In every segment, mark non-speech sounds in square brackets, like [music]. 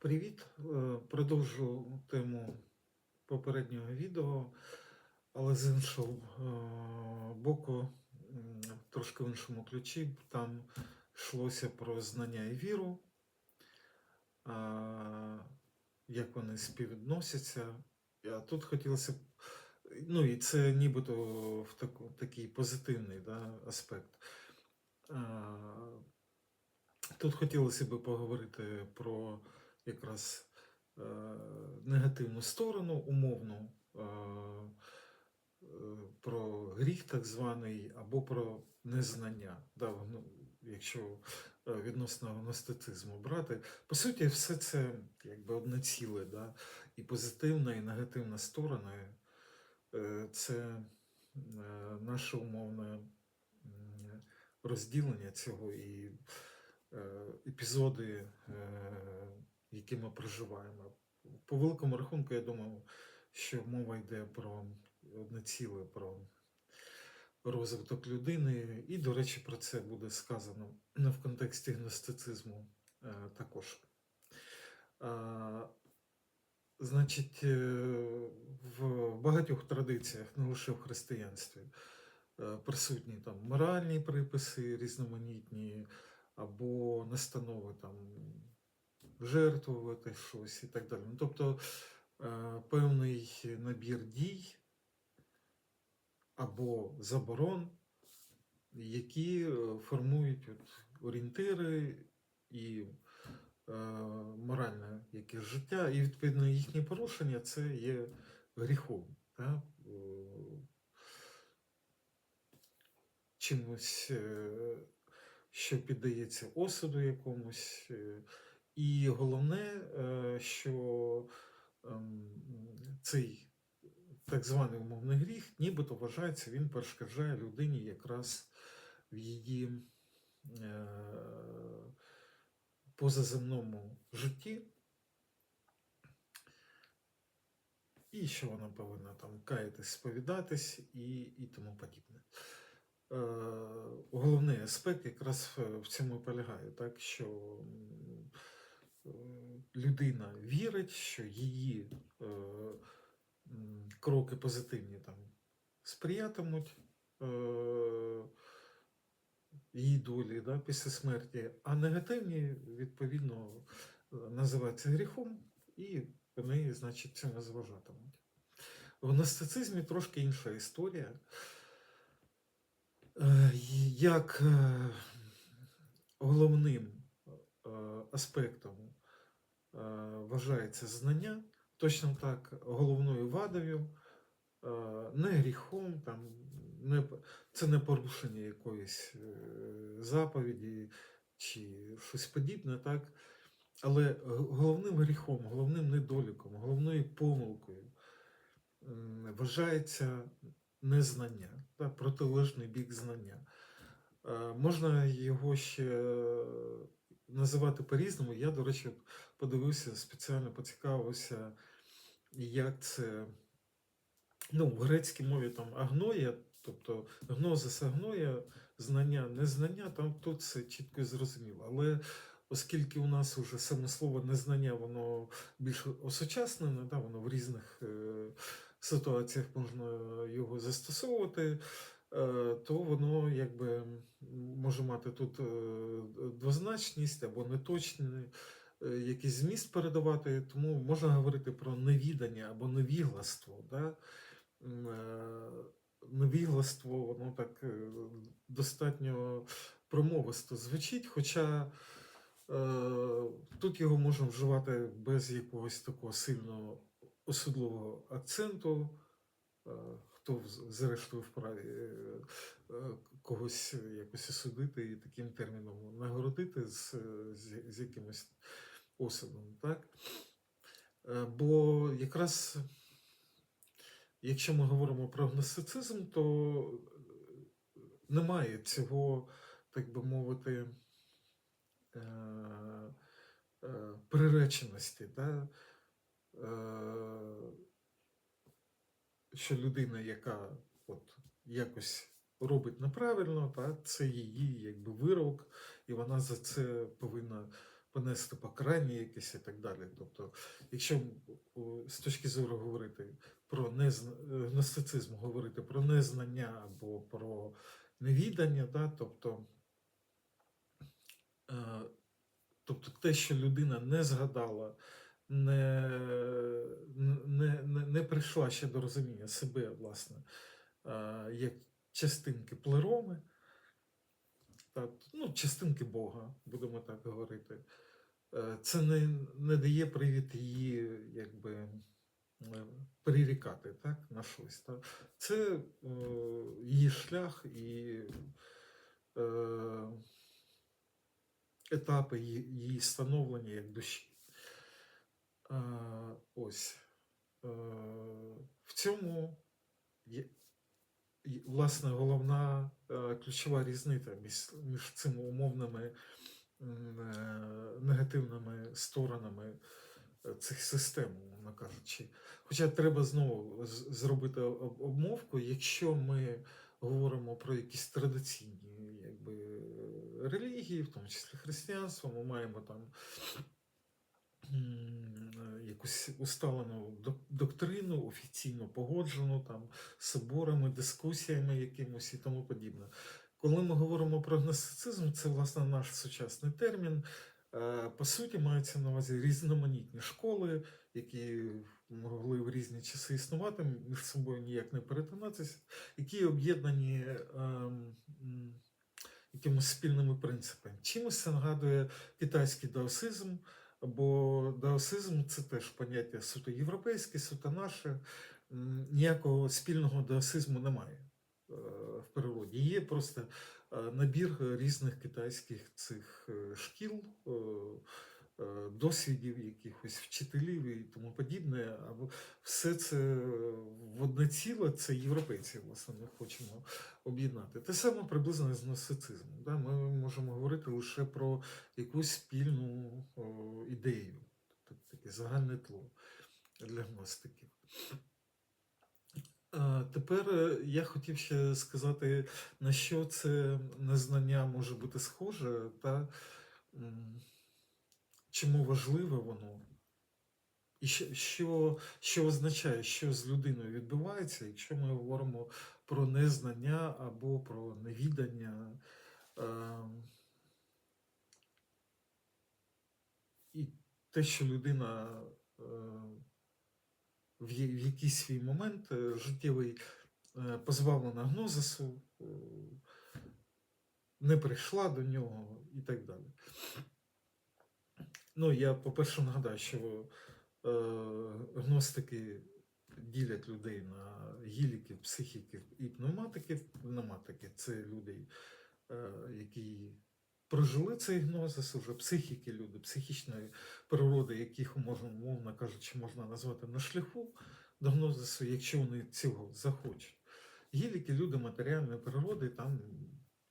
Привіт! Е, Продовжу тему попереднього відео, але з іншого е, боку, трошки в іншому ключі. Там йшлося про знання і віру, як вони співвідносяться. А тут хотілося б, ну і це нібито в таку, такий позитивний да, аспект. Тут хотілося б поговорити про якраз е, негативну сторону, умовну, е, е, про гріх так званий, або про незнання, да, ну, якщо е, відносно гностицизму брати. По суті, все це якби одне ціле, да? і позитивна, і негативна сторони е, це наше умовне розділення цього і епізоди, які ми проживаємо. По великому рахунку, я думаю, що мова йде про одне ціле, про розвиток людини. І, до речі, про це буде сказано в контексті гностицизму е, також. Значить, е, в багатьох традиціях, не лише в християнстві, е, присутні там моральні приписи різноманітні, або настанови там жертвувати щось і так далі. Ну, тобто е, певний набір дій або заборон, які е, формують от орієнтири і е, моральне якесь життя, і відповідно їхнє порушення це є гріхом. Да? Чимось, е, що піддається осуду якомусь. І головне, е, що ем, цей так званий умовний гріх, нібито вважається, він перешкоджає людині якраз в її е, позаземному житті. І що вона повинна там каятись, сповідатись і, і тому подібне. Е, головний аспект якраз в, цьому полягає, так, що людина вірить, що її е, кроки позитивні там сприятимуть е, її долі да, після смерті, а негативні, відповідно, е, називаються гріхом, і вони, значить, цьому зважатимуть. В гностицизмі трошки інша історія. Е, Як е, головним е, аспектом е, вважається знання, точно так головною вадою, е, не гріхом, там, не, це не порушення якоїсь е, заповіді чи щось подібне, так? але головним гріхом, головним недоліком, головною помилкою вважається незнання, та, протилежний бік знання. Е, Можна його ще називати по-різному. Я, до речі, подивився, спеціально поцікавився, як це ну, в грецькій мові там агноя, тобто гнозис агноя, знання, незнання, там тут це чітко і зрозуміло. Але оскільки у нас вже саме слово незнання, воно більш осучаснене, да, воно в різних е, ситуаціях можна його застосовувати, то воно якби може мати тут е, двозначність або неточний е, якийсь зміст передавати, тому можна говорити про невідання або невігластво. Да? Е, Невігластво, воно так е, достатньо промовисто звучить, хоча е, тут його можна вживати без якогось такого сильного осудливого акценту. Хто зрештою вправі е, е, когось якось осудити і таким терміном нагородити з, з, з якимось осудом, так? Е, Бо якраз, якщо ми говоримо про гностицизм, то немає цього, так би мовити, приреченості, да? Що людина, яка от якось робить неправильно, та, це її якби вирок, і вона за це повинна понести покарання якесь і так далі. Тобто, якщо з точки зору говорити про незна... е, говорити про незнання або про невідання, да, тобто, е, тобто те, що людина не згадала, не, не, не, не прийшла ще до розуміння себе, власне, е, як частинки плероми, та, ну, частинки Бога, будемо так говорити. Е, Це не, не дає привід її якби е, прирікати так, на щось. Так? Це е, її шлях і е, етапи її, становлення як душі. Е, ось. Е, в цьому є, власне головна е, ключова різниця між, між цими умовними негативними сторонами цих систем, умовно кажучи. Хоча треба знову зробити об- обмовку, якщо ми говоримо про якісь традиційні якби, релігії, в тому числі християнство, ми маємо там якусь усталену док- доктрину, офіційно погоджену там соборами, дискусіями якимось і тому подібне. Коли ми говоримо про гностицизм, це власне наш сучасний термін. Е, По суті, мається на увазі різноманітні школи, які могли в різні часи існувати, між собою ніяк не перетинатися, які об'єднані ем, якимось спільними принципами. Чимось це нагадує китайський даосизм, бо даосизм це теж поняття суто європейське, суто наше. Ніякого спільного даосизму немає е, в природі. Є просто е, набір різних китайських цих е, шкіл, досвідів, якихось вчителів і тому подібне. Або все це в одне ціле, це європейці, власне, ми хочемо об'єднати. Те саме приблизно з гностицизмом. Да? Ми можемо говорити лише про якусь спільну ідею, тобто таке загальне тло для гностиків. Тепер е, я хотів ще сказати, на що це незнання може бути схоже, та чому важливе воно, і що, що, означає, що з людиною відбувається, якщо ми говоримо про незнання або про невідання. Ем, і те, що людина е, в в якийсь свій момент е, життєвий е, позбавлена гнозису, е, не прийшла до нього і так далі. Ну, я, по-перше, [laughs] нагадаю, що е, гностики ділять людей на гіліків, психіків і пневматиків. Пневматики це люди, е, які прожили цей гнозис, уже психіки, люди психічної природи, яких можна, мовно кажучи, можна назвати на шляху до гнозису, якщо вони цього захочуть. Гіліки люди матеріальної природи, там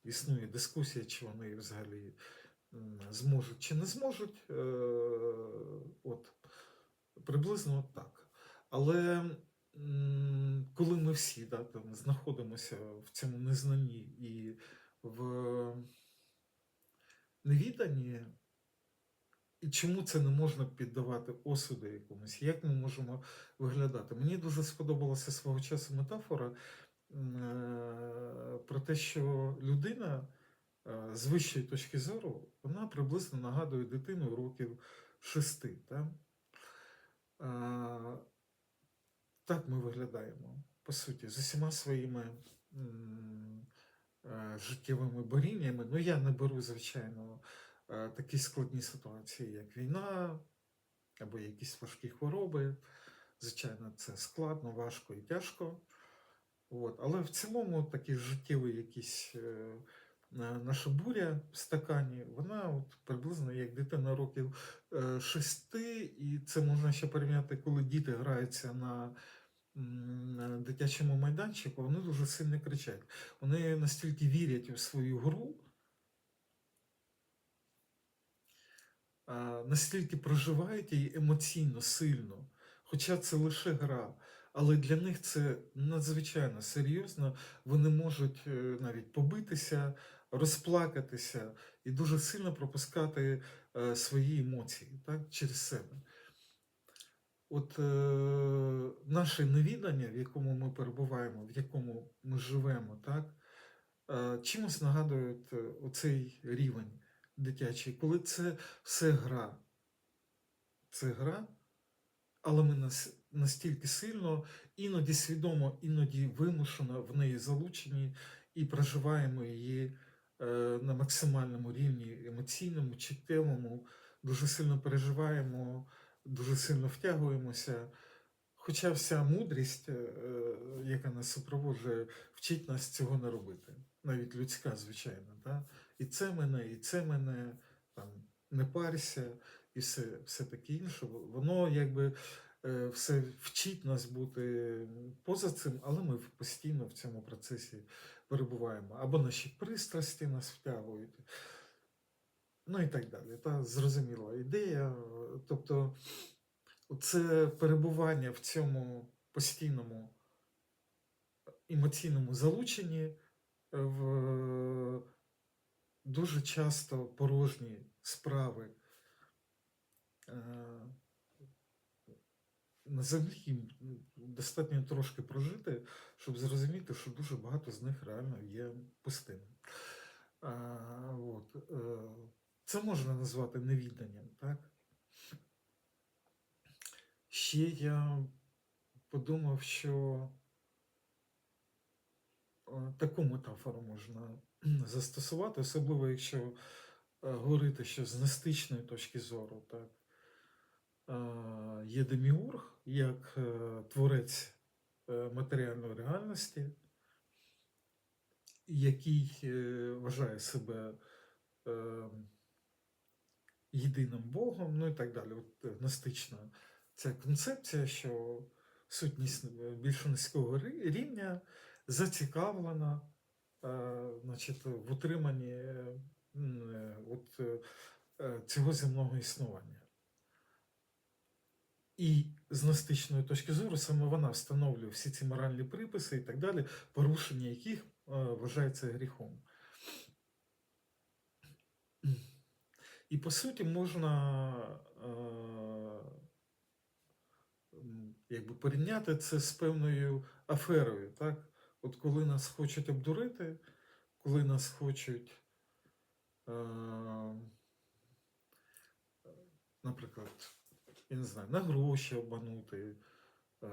існує дискусія, чи вони взагалі зможуть чи не зможуть. Е, От приблизно так. Але коли ми всі да, там, знаходимося в цьому незнанні і в невіданні, і чому це не можна піддавати осуду якомусь? Як ми можемо виглядати? Мені дуже сподобалася свого часу метафора е, про те, що людина з вищої точки зору вона приблизно нагадує дитину років шести. Та? Е, Так ми виглядаємо, по суті, з усіма своїми е, життєвими боріннями. Ну, я не беру, звичайно, е, такі складні ситуації, як війна або якісь важкі хвороби. Звичайно, це складно, важко і тяжко. От. Але в цілому такі життєві якісь е, е, наша буря в стакані, вона от приблизно як дитина років е, шести, і це можна ще порівняти, коли діти граються на дитячому майданчику, вони дуже сильно кричать. Вони настільки вірять у свою гру, настільки проживають її емоційно сильно, хоча це лише гра. Але для них це надзвичайно серйозно. Вони можуть е, навіть побитися, розплакатися і дуже сильно пропускати е, свої емоції так, через себе. От е, наше невідання, в якому ми перебуваємо, в якому ми живемо, так, е, чимось нагадують е, оцей рівень дитячий, коли це все гра. Це гра, але ми нас, настільки сильно, іноді свідомо, іноді вимушено в неї залучені і проживаємо її на максимальному рівні емоційному, чуттєвому, дуже сильно переживаємо, дуже сильно втягуємося. Хоча вся мудрість, е, яка нас супроводжує, вчить нас цього не робити. Навіть людська, звичайно. Да? І це мене, і це мене, там, не парся, і все, все таке інше. Воно якби е, все вчить нас бути поза цим, але ми постійно в цьому процесі перебуваємо. Або наші пристрасті нас втягують. Ну і так далі. Та зрозуміла ідея. Тобто, це перебування в цьому постійному емоційному залученні е, в дуже часто порожні справи е, на землі достатньо трошки прожити, щоб зрозуміти, що дуже багато з них реально є пустими. От, е, це можна назвати невіданням, так? Ще я подумав, що е, таку метафору можна застосувати, особливо якщо е, говорити, що з гностичної точки зору, так, є як е, творець е, матеріальної реальності, який е, вважає себе єдиним Богом, ну і так далі. От гностична ця концепція, що сутність більш низького рівня зацікавлена значить, в утриманні от, цього земного існування. І з гностичної точки зору саме вона встановлює всі ці моральні приписи і так далі, порушення яких е, вважається гріхом. І по суті можна е, якби порівняти це з певною аферою. Так? От коли нас хочуть обдурити, коли нас хочуть, е, наприклад, я не знаю, на гроші обманути, е,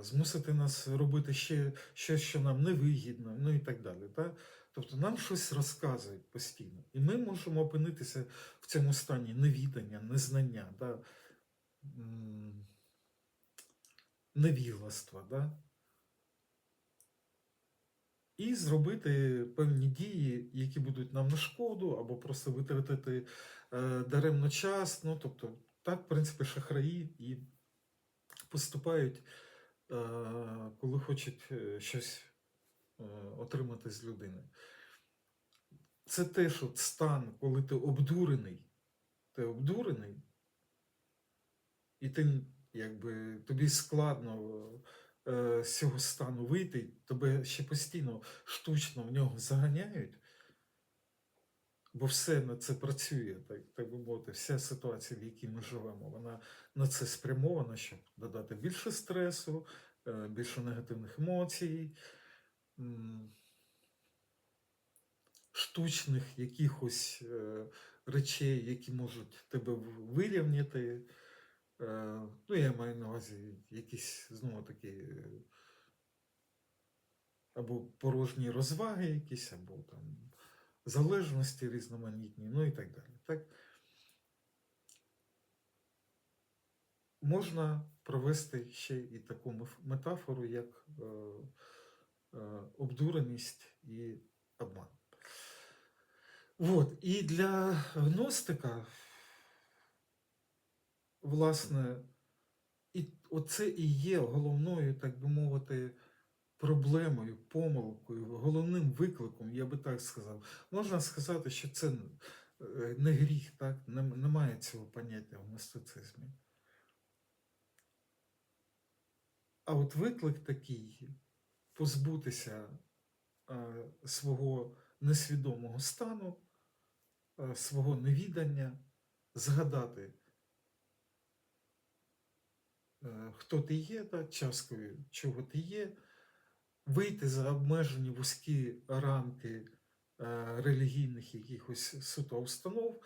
змусити нас робити ще щось, що нам невигідно, ну і так далі. Так? Тобто нам щось розказують постійно. І ми можемо опинитися в цьому стані невідання, незнання, м, невігластва. Да? І зробити певні дії, які будуть нам на шкоду, або просто витратити е, даремно час. Ну, тобто, так, в принципі, шахраї і поступають, е, коли хочуть е, щось е, отримати з людини. Це теж от стан, коли ти обдурений, ти обдурений, і ти якби тобі складно з цього стану вийти, тебе ще постійно штучно в нього заганяють, бо все на це працює, так, так би мовити, вся ситуація, в якій ми живемо, вона на це спрямована, щоб додати більше стресу, е, більше негативних емоцій. Штучних якихось е, речей, які можуть тебе вирівняти. Е, ну, я маю на увазі якісь, знову таки, е, або порожні розваги якісь, або там залежності різноманітні, ну і так далі. Так? Можна провести ще і таку метафору, як е, е, обдуреність і обман. От, і для гностика, власне, і оце і є головною, так би мовити, проблемою, помилкою, головним викликом, я би так сказав. Можна сказати, що це е, не гріх, так? Немає цього поняття в мистицизмі. А от виклик такий позбутися е, свого несвідомого стану, е, свого невідання, згадати, хто ти є, да, часткою чого ти є, вийти за обмежені вузькі рамки е, релігійних якихось суто установ,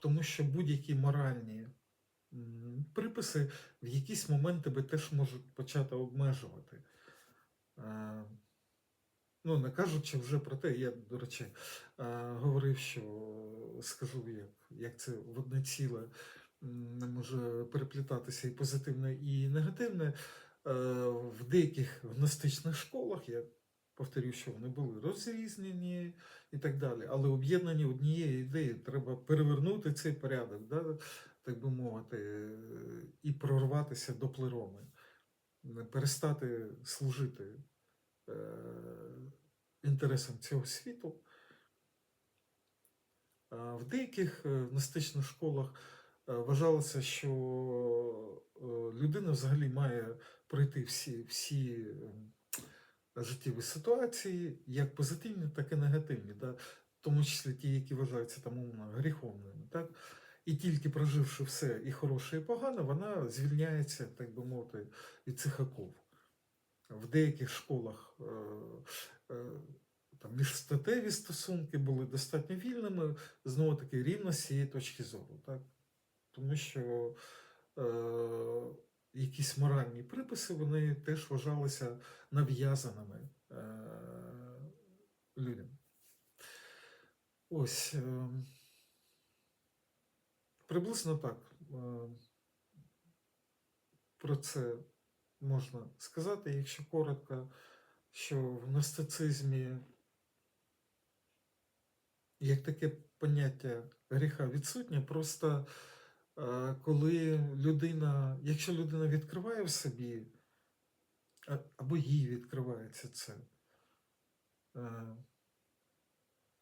тому що будь-які моральні приписи в якийсь момент тебе теж можуть почати обмежувати. Е, Ну, не кажучи вже про те, я, до речі, е, говорив, що скажу, як, як це в одне ціле може переплітатися і позитивне, і негативне. Е, В деяких гностичних школах, я повторюю, що вони були розрізнені і так далі, але об'єднані однією ідеєю, треба перевернути цей порядок, да, так би мовити, е, і прорватися до плероми, перестати служити е, інтересам цього світу. В деяких гностичних школах вважалося, що людина взагалі має пройти всі, всі ем, життєві ситуації, як позитивні, так і негативні, да? в тому числі ті, які вважаються там умовно гріховними. Так? І тільки проживши все і хороше, і погане, вона звільняється, так би мовити, від цих оков. В деяких школах е, е, там міжстатеві стосунки були достатньо вільними, знову таки рівно з цієї точки зору. Так? Тому що е, якісь моральні приписи вони теж вважалися нав'язаними е, людям. Ось. Е, приблизно так. Е, про це можна сказати, якщо коротко, що в гностицизмі як таке поняття гріха відсутнє, просто коли людина, якщо людина відкриває в собі, або їй відкривається це, е,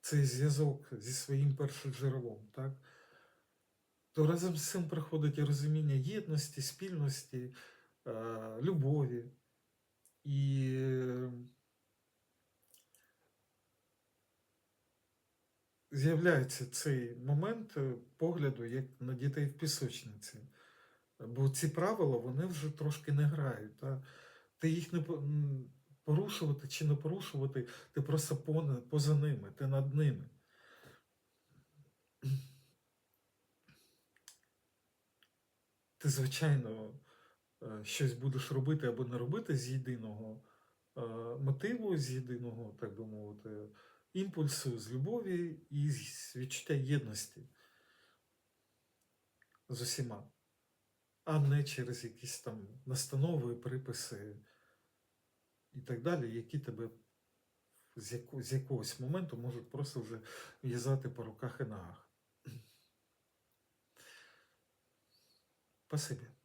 цей зв'язок зі своїм першоджерелом, так? то разом з цим приходить і розуміння єдності, спільності, е, любові. І з'являється цей момент е, погляду як на дітей в пісочниці. Бо ці правила вони вже трошки не грають. Та? Ти їх не порушувати чи не порушувати, ти просто поза ними, ти над ними. Ти, звичайно, е, щось будеш робити або не робити з єдиного е, мотиву, з єдиного, так би мовити, імпульсу, з любові і з відчуття єдності з усіма, а не через якісь там настанови, приписи і так далі, які тебе з, яко, з якогось моменту можуть просто вже в'язати по руках і ногах. Спасибі.